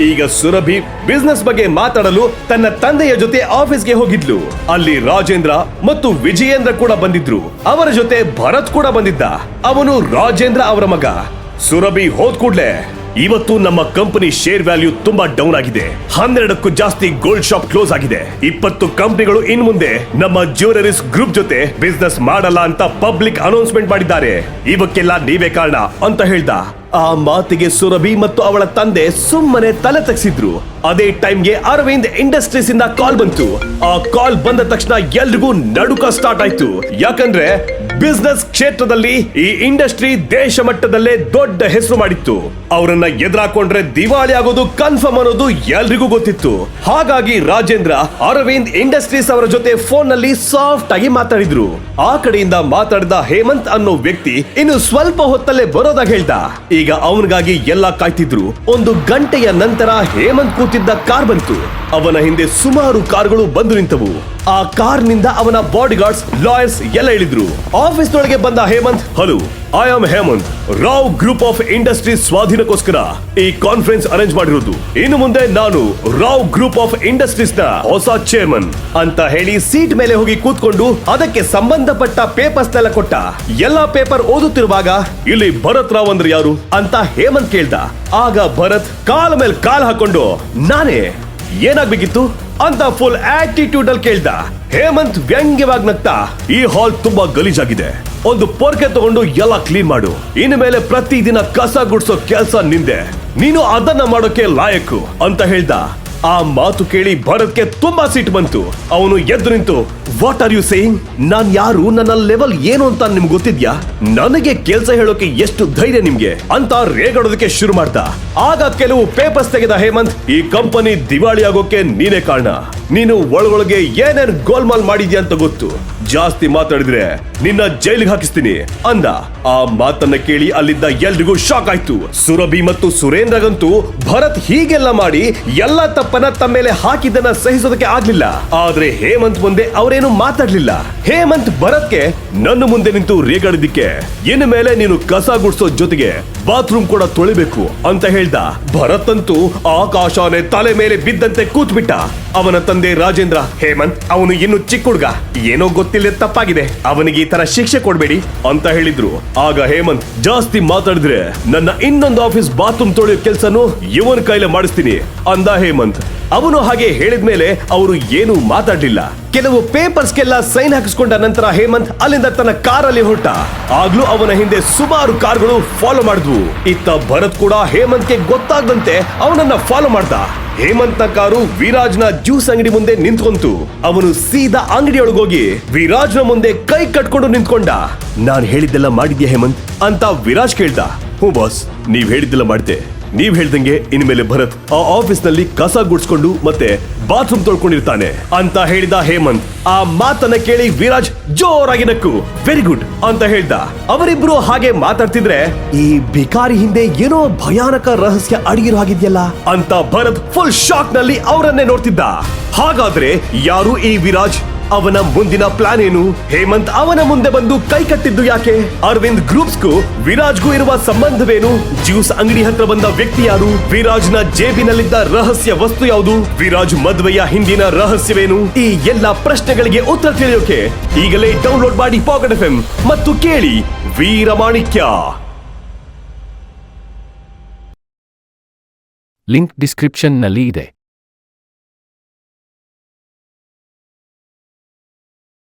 ಈಗ ಸುರಭಿ ಬಿಸ್ನೆಸ್ ಬಗ್ಗೆ ಮಾತಾಡಲು ತನ್ನ ತಂದೆಯ ಜೊತೆ ಆಫೀಸ್ಗೆ ಹೋಗಿದ್ಲು. ಅಲ್ಲಿ ರಾಜೇಂದ್ರ ಮತ್ತು ವಿಜಯೇಂದ್ರ ಕೂಡ ಬಂದಿದ್ರು. ಅವರ ಜೊತೆ ಭರತ್ ಕೂಡ ಬಂದಿದ್ದ. ಅವನು ರಾಜೇಂದ್ರ ಅವರ ಮಗ. ಸುರಭಿ ಹೋದ್ ಕೂಡ್ಲೆ ಇವತ್ತು ನಮ್ಮ ಕಂಪನಿ ಶೇರ್ ವ್ಯಾಲ್ಯೂ ತುಂಬಾ ಡೌನ್ ಆಗಿದೆ. ಹನ್ನೆರಡಕ್ಕೂ ಜಾಸ್ತಿ ಗೋಲ್ಡ್ ಶಾಪ್ ಕ್ಲೋಸ್ ಆಗಿದೆ. ಇಪ್ಪತ್ತು ಕಂಪನಿಗಳು ಇನ್ ಮುಂದೆ ನಮ್ಮ ಜ್ಯುವೆಲರೀಸ್ ಗ್ರೂಪ್ ಜೊತೆ ಬಿಸ್ನೆಸ್ ಮಾಡಲ್ಲ ಅಂತ ಪಬ್ಲಿಕ್ ಅನೌನ್ಸ್ಮೆಂಟ್ ಮಾಡಿದ್ದಾರೆ. ಇವಕ್ಕೆಲ್ಲ ನೀವೇ ಕಾರಣ ಅಂತ ಹೇಳ್ದ. ಆ ಮಾತಿಗೆ ಸುರಭಿ ಮತ್ತು ಅವಳ ತಂದೆ ಸುಮ್ಮನೆ ತಲೆ ತಗ್ಸಿದ್ರು. ಅದೇ ಟೈಮ್ಗೆ ಅರವಿಂದ್ ಇಂಡಸ್ಟ್ರೀಸ್ ಇಂದ ಕಾಲ್ ಬಂತು. ಆ ಕಾಲ್ ಬಂದ ತಕ್ಷಣ ಎಲ್ರಿಗೂ ನಡುಕ ಸ್ಟಾರ್ಟ್ ಆಯ್ತು. ಯಾಕಂದ್ರೆ ಬಿಸ್ನೆಸ್ ಕ್ಷೇತ್ರದಲ್ಲಿ ಈ ಇಂಡಸ್ಟ್ರಿ ದೇಶ ಮಟ್ಟದಲ್ಲೇ ದೊಡ್ಡ ಹೆಸರು ಮಾಡಿತ್ತು. ಅವರನ್ನ ಎದುರಾಕೊಂಡ್ರೆ ದಿವಾಳಿ ಆಗೋದು ಕನ್ಫರ್ಮ್ ಅನ್ನೋದು ಎಲ್ರಿಗೂ ಗೊತ್ತಿತ್ತು. ಹಾಗಾಗಿ ರಾಜೇಂದ್ರ ಅರವಿಂದ್ ಇಂಡಸ್ಟ್ರೀಸ್ ಅವರ ಜೊತೆ ಫೋನ್ನಲ್ಲಿ ಸಾಫ್ಟ್ ಆಗಿ ಮಾತಾಡಿದ್ರು. ಆ ಕಡೆಯಿಂದ ಮಾತಾಡಿದ ಹೇಮಂತ್ ಅನ್ನೋ ವ್ಯಕ್ತಿ ಇನ್ನು ಸ್ವಲ್ಪ ಹೊತ್ತಲ್ಲೇ ಬರೋದಾಗ ಹೇಳ್ದ. ಈಗ ಅವನಿಗಾಗಿ ಎಲ್ಲ ಕಾಯ್ತಿದ್ರು. ಒಂದು ಗಂಟೆಯ ನಂತರ ಹೇಮಂತ್ ಕೂತಿದ್ದ ಕಾರ್ ಬಂತು. ಅವನ ಹಿಂದೆ ಸುಮಾರು ಕಾರ್ಗಳು ಬಂದು ನಿಂತವು. ಆ ಕಾರ್ನಿಂದ ಅವನ ಬಾಡಿ ಗಾರ್ಡ್ಸ್ ಲಾಯರ್ಸ್ ಎಲ್ಲ ಇಳಿದ್ರು. ಆಫೀಸ್ ನೊಳಗೆ ಬಂದ Hemant, hello I am Hemant Rao group of industries ಸ್ವಾಧೀನಕ್ಕೋಸ್ಕರ ಈ ಕಾನ್ಫರೆನ್ಸ್ ಅರೇಂಜ್ ಮಾಡಿರೋದು. ಇನ್ನು ಮುಂದೆ ನಾನು ರಾವ್ ಗ್ರೂಪ್ ಆಫ್ ಇಂಡಸ್ಟ್ರೀಸ್ನ ಹೊಸ ಚೇರ್ಮನ್ ಅಂತ ಹೇಳಿ ಸೀಟ್ ಮೇಲೆ ಹೋಗಿ ಕೂತ್ಕೊಂಡು ಅದಕ್ಕೆ ಸಂಬಂಧಪಟ್ಟ ಪೇಪರ್ಸ್ ನೆಲ್ಲ ಕೊಟ್ಟ. ಎಲ್ಲಾ ಪೇಪರ್ ಓದುತ್ತಿರುವಾಗ, ಇಲ್ಲಿ ಭರತ್ ರಾವ್ ಅಂದ್ರೆ ಯಾರು? ಅಂತ ಹೇಮಂತ್ ಕೇಳ್ದ. ಆಗ ಭರತ್ ಕಾಲ ಮೇಲೆ ಕಾಲ್ ಹಾಕೊಂಡು, ನಾನೇ. ಏನಾಗ್ಬೇಕಿತ್ತು? ಅಂತ ಫುಲ್ ಆಟಿಟ್ಯೂಡ್ ಅಲ್ಲಿ ಕೇಳ್ದ. ಹೇಮಂತ್ ವ್ಯಂಗ್ಯವಾಗಿ ನಗ್ತಾ, ಈ ಹಾಲ್ ತುಂಬಾ ಗಲೀಜಾಗಿದೆ. ಒಂದು ಪೊರ್ಕೆ ತಗೊಂಡು ಎಲ್ಲ ಕ್ಲೀನ್ ಮಾಡು. ಇನ್ನು ಮೇಲೆ ಪ್ರತಿದಿನ ಕಸ ಗುಡ್ಸೋ ಕೆಲಸ ನಿಂದೆ. ನೀನು ಅದನ್ನ ಮಾಡೋಕೆ ಲಾಯಕ್ಕು ಅಂತ ಹೇಳ್ದ. ಆ ಮಾತು ಕೇಳಿ ಭರತ್ಗೆ ತುಂಬಾ ಸಿಟ್ಟು ಬಂತು. ಅವನು ಎದ್ದು ನಿಂತು ವಾಟ್ ಆರ್ ಯು ಸೇಯಿಂಗ್ ನಾನ್ ಯಾರು? ನನ್ನ ಲೆವೆಲ್ ಏನು ಅಂತ ನಿಮ್ಗೆ ಗೊತ್ತಿದ್ಯಾ? ನನಗೆ ಕೆಲಸ ಹೇಳೋಕೆ ಎಷ್ಟು ಧೈರ್ಯ ನಿಮ್ಗೆ? ಅಂತ ರೇಗಾಡೋದಕ್ಕೆ ಶುರು ಮಾಡ್ದ ಆಗ ಕೆಲವು ಪೇಪರ್ಸ್ ತೆಗೆದ ಹೇಮಂತ್, ಈ ಕಂಪನಿ ದಿವಾಳಿ ಆಗೋಕೆ ನೀನೇ ಕಾರಣ. ನೀನು ಒಳಗೊಳಗೆ ಏನೇನ್ ಗೋಲ್ಮಾಲ್ ಮಾಡಿದ್ಯಾ ಅಂತ ಗೊತ್ತು. ಜಾಸ್ತಿ ಮಾತಾಡಿದ್ರೆ ನಿನ್ನ ಜೈಲಿಗೆ ಹಾಕಿಸ್ತೀನಿ. ಅಂದ. ಆ ಮಾತನ್ನ ಕೇಳಿ ಅಲ್ಲಿದ್ದ ಎಲ್ರಿಗೂ ಶಾಕ್ ಆಯ್ತು. ಸುರಭಿ ಮತ್ತು ಸುರೇಂದ್ರಗಂತೂ ಭರತ್ ಹೀಗೆಲ್ಲ ಮಾಡಿ ಎಲ್ಲ ತಮ್ಮ ಮೇಲೆ ಹಾಕಿದ್ದನ್ನ ಸಹಿಸೋದಕ್ಕೆ ಆಗ್ಲಿಲ್ಲ. ಆದ್ರೆ ಹೇಮಂತ್ ಮುಂದೆ ಅವರೇನು ಮಾತಾಡ್ಲಿಲ್ಲ. ಹೇಮಂತ್ ಬರಕ್ಕೆ ನನ್ನ ಮುಂದೆ ನಿಂತು ರೇಗಾಡಿದ್ದಕ್ಕೆ. ಇನ್ನು ಮೇಲೆ ನೀನು ಕಸ ಗುಡ್ಸೋ ಜೊತೆಗೆ ಬಾತ್ರೂಮ್ ಕೂಡ ತೊಳಿಬೇಕು ಅಂತ ಹೇಳ್ದ. ಭರತ್ ಅಂತೂ ಆಕಾಶನೇ ತಲೆ ಮೇಲೆ ಬಿದ್ದಂತೆ ಕೂತ್ಬಿಟ್ಟ. ಅವನ ತಂದೆ ರಾಜೇಂದ್ರ, ಹೇಮಂತ್, ಅವನು ಇನ್ನು ಚಿಕ್ಕ ಹುಡ್ಗ. ಏನೋ ಗೊತ್ತಿಲ್ಲ ತಪ್ಪಾಗಿದೆ. ಅವನಿಗೆ ಈ ತರ ಶಿಕ್ಷೆ ಕೊಡ್ಬೇಡಿ ಅಂತ ಹೇಳಿದ್ರು. ಆಗ ಹೇಮಂತ್, ಜಾಸ್ತಿ ಮಾತಾಡಿದ್ರೆ ನನ್ನ ಇನ್ನೊಂದು ಆಫೀಸ್ ಬಾತ್ರೂಮ್ ತೊಳೆಯೋ ಕೆಲ್ಸನು ಇವನ್ ಕೈಲೇ ಮಾಡಿಸ್ತೀನಿ ಅಂದ ಹೇಮಂತ್. ಅವನು ಹಾಗೆ ಹೇಳಿದ್ಮೇಲೆ ಅವರು ಏನು ಮಾತಾಡ್ಲಿಲ್ಲ. ಕೆಲವು ಪೇಪರ್ಸ್ಗೆಲ್ಲ ಸೈನ್ ಹಾಕಿಸ್ಕೊಂಡ ನಂತರ ಹೇಮಂತ್ ಅಲ್ಲಿಂದ ತನ್ನ ಕಾರಲ್ಲಿ ಹೊರಟ. ಆಗ್ಲೂ ಅವನ ಹಿಂದೆ ಸುಮಾರು ಕಾರ್ಗಳು ಫಾಲೋ ಮಾಡಿದ್ವು. ಇತ್ತ ಭರತ್ ಕೂಡ ಹೇಮಂತ್ಗೆ ಗೊತ್ತಾಗದಂತೆ ಅವನನ್ನ ಫಾಲೋ ಮಾಡ್ದ. ಹೇಮಂತ್ನ ಕಾರು ವಿರಾಜ್ನ ಜ್ಯೂಸ್ ಅಂಗಡಿ ಮುಂದೆ ನಿಂತ್ಕೊಂತು. ಅವನು ಸೀದಾ ಅಂಗಡಿಯೊಳಗೋಗಿ ವಿರಾಜ್ನ ಮುಂದೆ ಕೈ ಕಟ್ಕೊಂಡು ನಿಂತ್ಕೊಂಡ. ನಾನ್ ಹೇಳಿದ್ದೆಲ್ಲ ಮಾಡಿದ್ಯಾ ಹೇಮಂತ್? ಅಂತ ವಿರಾಜ್ ಕೇಳ್ದ. ಹ್ಞೂ ಬಾಸ್, ನೀವ್ ಹೇಳಿದ್ದೆಲ್ಲ ಮಾಡಿದೆ. ನೀವ್ ಹೇಳ್ದಂಗೆ ಇನ್ಮೇಲೆ ಭರತ್ ಆ ಆಫೀಸ್ನಲ್ಲಿ ಕಸ ಗುಡ್ಸ್ಕೊಂಡು ಮತ್ತೆ ಬಾತ್ರೂಮ್ ತೊಳ್ಕೊಂಡಿರ್ತಾನೆ ಅಂತ ಹೇಳಿದ ಹೇಮಂತ್, ಆ ಮಾತನ್ನ ಕೇಳಿ ವಿರಾಜ್ ಜೋರಾಗಿ ನಕ್ಕು. ವೆರಿ ಗುಡ್ ಅಂತ ಹೇಳ್ದ. ಅವರಿಬ್ರು ಹಾಗೆ ಮಾತಾಡ್ತಿದ್ರೆ, ಈ ಭಿಕಾರಿ ಹಿಂದೆ ಏನೋ ಭಯಾನಕ ರಹಸ್ಯ ಅಡಗಿರೋ ಆಗಿದ್ಯಲ್ಲ ಅಂತ ಭರತ್ ಫುಲ್ ಶಾಕ್ನಲ್ಲಿ ಅವರನ್ನೇ ನೋಡ್ತಿದ್ದ. ಹಾಗಾದ್ರೆ ಯಾರು ಈ ವಿರಾಜ್? ಅವನ ಮುಂದಿನ ಪ್ಲಾನ್ ಏನು? ಹೇಮಂತ್ ಅವನ ಮುಂದೆ ಬಂದು ಕೈ ಕಟ್ಟಿದ್ದು ಯಾಕೆ? ಅರವಿಂದ್ ಗ್ರೂಪ್ಸ್ಗೂ ವಿರಾಜ್ಗೂ ಇರುವ ಸಂಬಂಧವೇನು? ಜ್ಯೂಸ್ ಅಂಗಡಿ ಹತ್ರ ಬಂದ ವ್ಯಕ್ತಿ ಯಾರು? ವಿರಾಜ್ನ ಜೇಬಿನಲ್ಲಿದ್ದ ರಹಸ್ಯ ವಸ್ತು ಯಾವುದು? ವಿರಾಜ್ ಮದ್ವೆಯ ಹಿಂದಿನ ರಹಸ್ಯವೇನು? ಈ ಎಲ್ಲಾ ಪ್ರಶ್ನೆಗಳಿಗೆ ಉತ್ತರ ತಿಳಿಯೋಕೆ ಈಗಲೇ ಡೌನ್ಲೋಡ್ ಮಾಡಿ ಪಾಕೆಟ್ ಎಫ್ ಮತ್ತು ಕೇಳಿ ವೀರಮಾಣಿಕ್ಯ. ಲಿಂಕ್ ಡಿಸ್ಕ್ರಿಪ್ಷನ್ನಲ್ಲಿ ಇದೆ.